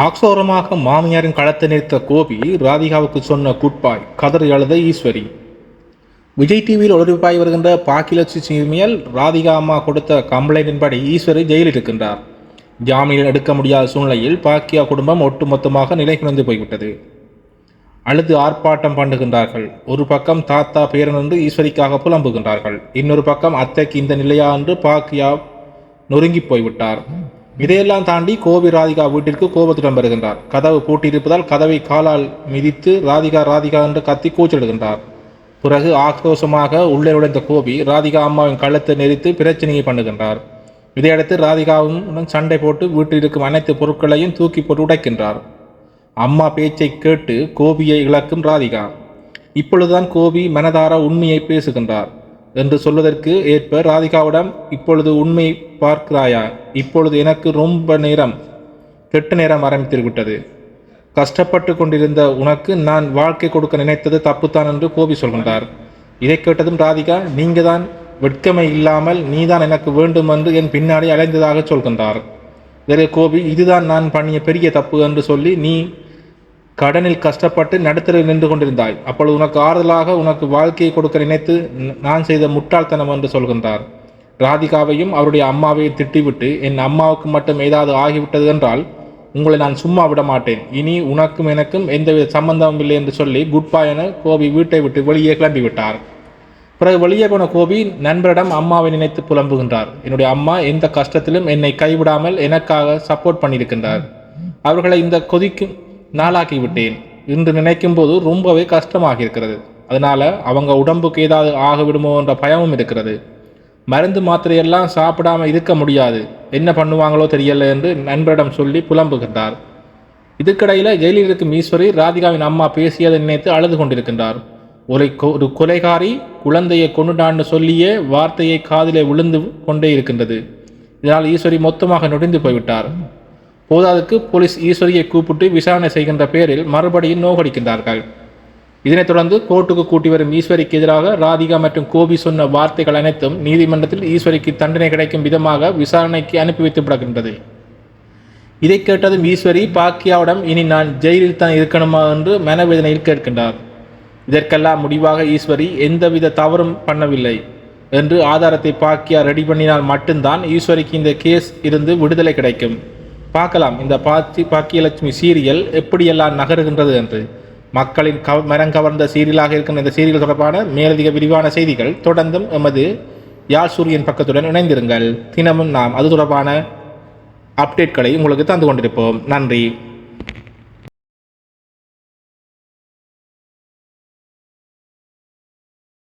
ஆக்சோரமாக மாமியாரின் களத்தை நிறுத்த கோபி ராதிகாவுக்கு சொன்ன குட்பாய் கதறி அழுத ஈஸ்வரி. விஜய் டிவியில் ஒளிபரப்பாகி வருகின்ற பாக்கிலட்சி சிறுமியல் ராதிகா அம்மா கொடுத்த கம்ப்ளைண்டின்படி ஈஸ்வரி ஜெயிலில் இருக்கின்றார் ஜாமீனில் எடுக்க முடியாத சூழ்நிலையில் பாக்கியா குடும்பம் ஒட்டுமொத்தமாக நிலை குறைந்து போய்விட்டது. அழுது ஆர்ப்பாட்டம் பண்ணுகின்றார்கள். ஒரு பக்கம் தாத்தா பேரன் என்று ஈஸ்வரிக்காக புலம்புகின்றார்கள். இன்னொரு பக்கம் அத்தைக்கு இந்த நிலையா என்று பாக்கியா நொறுங்கி போய்விட்டார். இதையெல்லாம் தாண்டி கோபி ராதிகா வீட்டிற்கு கோபத்துடன் வருகின்றார். கதவு பூட்டியிருப்பதால் கதவை காலால் மிதித்து ராதிகா ராதிகா என்று கத்தி கூச்சலிடுகின்றார். பிறகு ஆக்ரோஷமாக உள்ளே நுழைந்த கோபி ராதிகா அம்மாவின் கழுத்தை நெரித்து பிரச்சனையை பண்ணுகின்றார். இதையடுத்து ராதிகாவும் சண்டை போட்டு வீட்டில் இருக்கும் அனைத்து பொருட்களையும் தூக்கி போட்டு உடைக்கின்றார். அம்மா பேச்சை கேட்டு கோபியை இழக்கும் ராதிகா. இப்பொழுதுதான் கோபி மனதார உண்மையை பேசுகின்றார். என்று சொல்வதற்கு ஏற்ப ராதிகாவிடம் இப்பொழுது உண்மை பார்க்கிறாயா? இப்பொழுது எனக்கு ரொம்ப நேரம் கெட்ட நேரம் ஆரம்பித்துவிட்டது கஷ்டப்பட்டு கொண்டிருந்த உனக்கு நான் வாழ்க்கை கொடுக்க நினைத்தது தப்புத்தான் என்று கோபி சொல்கின்றார். இதை கேட்டதும் ராதிகா நீங்க தான் வெட்கமை இல்லாமல் நீதான் எனக்கு வேண்டும் என்று என் பின்னாடி அலைந்ததாக சொல்கின்றார். இதற்கு கோபி இதுதான் நான் பண்ணிய பெரிய தப்பு என்று சொல்லி நீ கடனில் கஷ்டப்பட்டு நடுத்தரில் நின்று கொண்டிருந்தாய். அப்பொழுது உனக்கு ஆறுதலாக உனக்கு வாழ்க்கையை கொடுக்க நினைத்து நான் செய்த முட்டாள்தனம் என்று சொல்கின்றார். ராதிகாவையும் அவருடைய அம்மாவையும் திட்டிவிட்டு என் அம்மாவுக்கு மட்டும் ஏதாவது ஆகிவிட்டது என்றால் உங்களை நான் சும்மா விட மாட்டேன். இனி உனக்கும் எனக்கும் எந்தவித சம்பந்தமும் இல்லை என்று சொல்லி குட் பாய் என கோபி வீட்டை விட்டு வெளியே கிளம்பி விட்டார் பிறகு வெளியே போன கோபி நண்பரிடம் அம்மாவை நினைத்து புலம்புகின்றார். என்னுடைய அம்மா எந்த கஷ்டத்திலும் என்னை கைவிடாமல் எனக்காக சப்போர்ட் பண்ணியிருக்கின்றார். அவர்களை இந்த கொதிக்கும் நாளாக்கிவிட்டேன் இன்று நினைக்கும் போது ரொம்பவே கஷ்டமாக இருக்கிறது அதனால் அவங்க உடம்புக்கு ஏதாவது ஆகிவிடுமோ என்ற பயமும் இருக்கிறது. மருந்து மாத்திரையெல்லாம் சாப்பிடாமல் இருக்க முடியாது. என்ன பண்ணுவாங்களோ தெரியல என்று நண்பரிடம் சொல்லி புலம்புகின்றார். இதுக்கிடையில் ஜெயிலில் இருக்கும் ஈஸ்வரி ராதிகாவின் அம்மா பேசியதை நினைத்து அழுது கொண்டிருக்கின்றார். ஒரு கொ- ஒரு கொலைகாரி குழந்தையை கொண்டுட்டான்னு சொல்லியே வார்த்தையை காதிலே விழுந்து கொண்டே இருக்கின்றது. இதனால் ஈஸ்வரி மொத்தமாக நொடிந்து போய்விட்டார். போதாதுக்கு போலீஸ் ஈஸ்வரியை கூப்பிட்டு விசாரணை செய்கின்ற பேரில் மறுபடியும் நோகடிக்கின்றார்கள். இதனைத் தொடர்ந்து கோர்ட்டுக்கு கூட்டி வரும் ஈஸ்வரிக்கு எதிராக ராதிகா மற்றும் கோபி சொன்ன வார்த்தைகள் அனைத்தும் நீதிமன்றத்தில் ஈஸ்வரிக்கு தண்டனை கிடைக்கும் விதமாக விசாரணைக்கு அனுப்பி வைக்கப்படுகின்றது இதை கேட்டதும் ஈஸ்வரி பாக்கியாவிடம் இனி நான் ஜெயிலில் தான் இருக்கணுமா? என்று மனவேதனையில் கேட்கின்றார். இதற்கெல்லாம் முடிவாக ஈஸ்வரி எந்தவித தவறும் பண்ணவில்லை என்று ஆதாரத்தை பாக்கியா ரெடி பண்ணினால் மட்டும்தான் ஈஸ்வரிக்கு இந்த கேஸ் இருந்து விடுதலை கிடைக்கும். பார்க்கலாம். இந்த பாத்தி பாக்கியலட்சுமி சீரியல் எப்படியெல்லாம் நகருகின்றது என்று. மக்களின் கவ மரம் கவர்ந்த சீரியலாக இருக்கின்ற இந்த சீரியல் தொடர்பான மேலதிக விரிவான செய்திகள் தொடர்ந்தும் எமது யாழ் சூரியன் பக்கத்துடன் இணைந்திருங்கள். தினமும் நாம் அது தொடர்பான அப்டேட்களை உங்களுக்கு தந்து கொண்டிருப்போம். நன்றி.